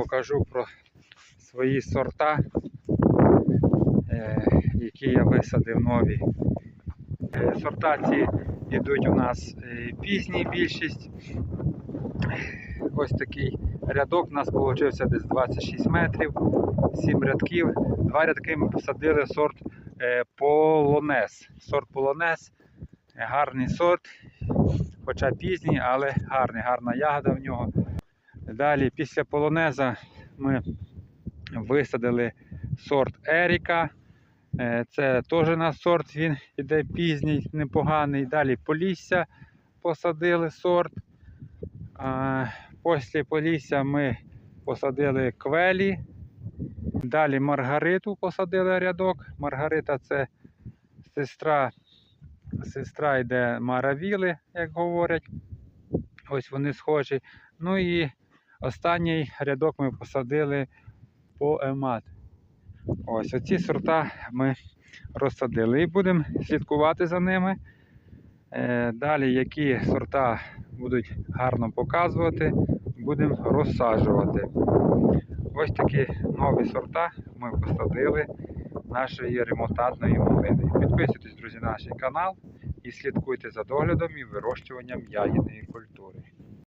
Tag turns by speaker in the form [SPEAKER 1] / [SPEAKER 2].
[SPEAKER 1] покажу про свої сорта, е, які я висадив нові. Е, Сорта ці йдуть у нас е, пізні більшість. Ось такий рядок у нас вийшов десь 26 метрів, 7 рядків. Два рядки ми посадили сорт полонез. Сорт полонез. Гарний сорт, хоча пізній, але гарний, гарна ягода в нього. Далі після полонеза ми висадили сорт Еріка. Е, Це теж наш сорт, він іде пізній, непоганий. Далі Полісся посадили сорт. Після Полісся ми посадили квелі. Далі Маргариту посадили рядок. Маргарита це сестра, сестра йде Маравіли, як говорять. Ось вони схожі. Ну і останній рядок ми посадили по емат. Ось оці сорта ми розсадили і будемо слідкувати за ними. Е, Далі, які сорта будуть гарно показувати, будемо розсаджувати. Ось такі нові сорта ми посадили нашої ремонтантної малини. Підписуйтесь, друзі, на наш канал і слідкуйте за доглядом і вирощуванням ягідної культури.